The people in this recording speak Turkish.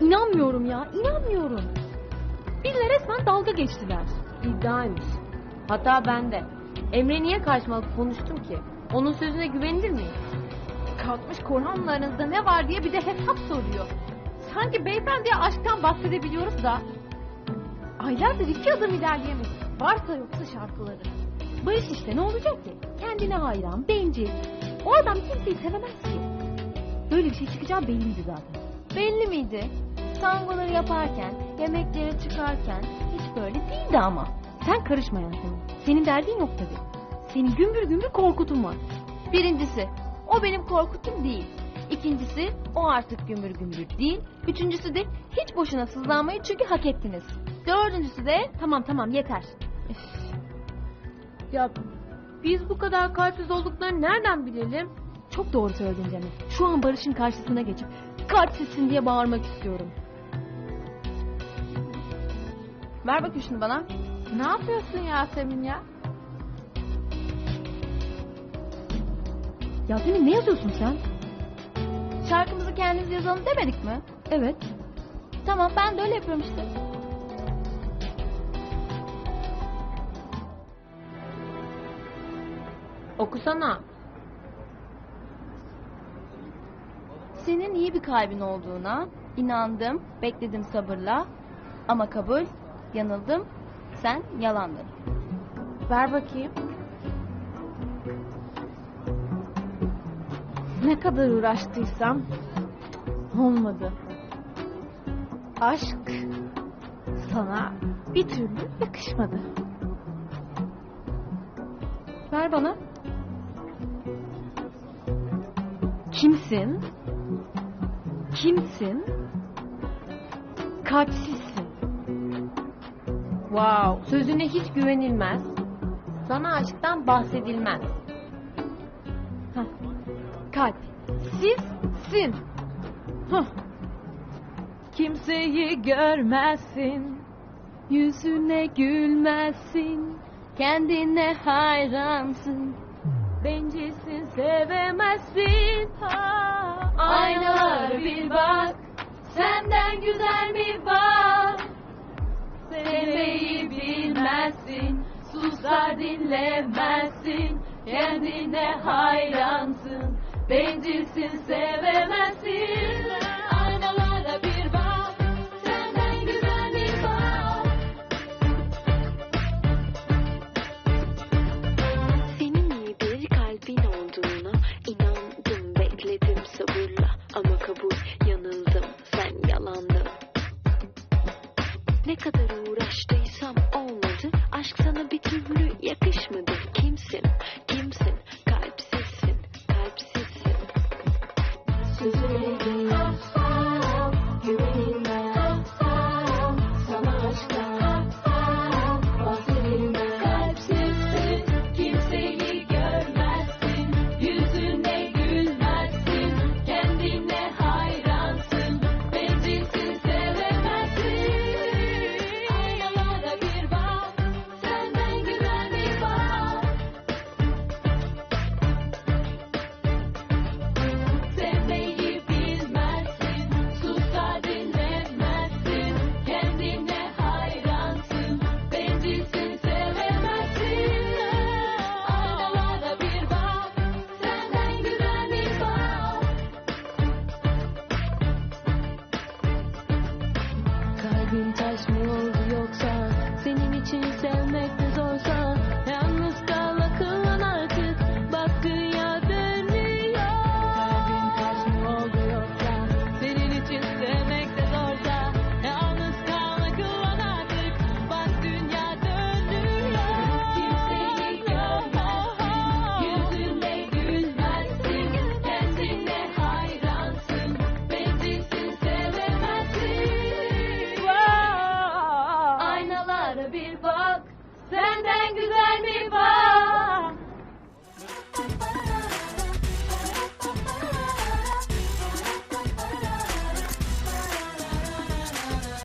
İnanmıyorum ya, inanmıyorum. Bizle resmen dalga geçtiler. İddiaymış. Hata bende. Emre niye karşıma konuştum ki? Onun sözüne güvenilir miyim? Kalkmış Korhan'la aranızda ne var diye bir de hesap soruyor. Sanki beyefendiye aşktan bahsedebiliyoruz da. Aylardır iki adım ilerleyemedik. Varsa yoksa şarkıları. Barış işte ne olacak ki? Kendine hayran, bencil. O adam kimseyi sevemez ki. Böyle bir şey çıkacağı belliydi zaten. Belli miydi? Tangoları yaparken, yemeklere çıkarken hiç böyle değildi ama. Sen karışma Yasemin. Senin derdin yok tabii. Senin gümbür gümbür korkutun var. Birincisi, o benim korkutum değil. İkincisi, o artık gümbür gümbür değil. Üçüncüsü de hiç boşuna sızlanmayı çünkü hak ettiniz. Dördüncüsü de Tamam tamam yeter. Ya biz bu kadar kalpsiz olduklarını nereden bilelim? Çok doğru söyledin Cemil. Şu an Barış'ın karşısına geçip kalpsizsin diye bağırmak istiyorum. Ver bakayım şunu bana. Ne yapıyorsun Yasemin ya? Yasemin ne yazıyorsun sen? Şarkımızı kendimiz yazalım demedik mi? Evet. Tamam ben de öyle yapıyorum işte. Okusana. Senin iyi bir kalbin olduğuna inandım, bekledim sabırla. Ama kabul, yanıldım, sen yalandın. Ver bakayım. Ne kadar uğraştıysam olmadı. Aşk sana bir türlü yakışmadı. Ver bana. Kimsin? Kimsin? Kalpsizsin. Wow, sözüne hiç güvenilmez. Sana aşktan bahsedilmez. Hah. Kalp. Sizsin. Hah. Kimseyi görmezsin. Yüzüne gülmezsin. Kendine hayransın. Bencilsin sevemezsin. Ha. Aynalara bir bak, senden güzel mi var? Susar dinlemezsin. Kendine hayransın, bencilsin sevemezsin. Aynalara bir bak, senden güzel var? Senin iyi bir kalbin olduğuna inandım, bekledim sabırla ama kabul yanıldım, sen yalandın. Ne kadar taş mı oldu yoksa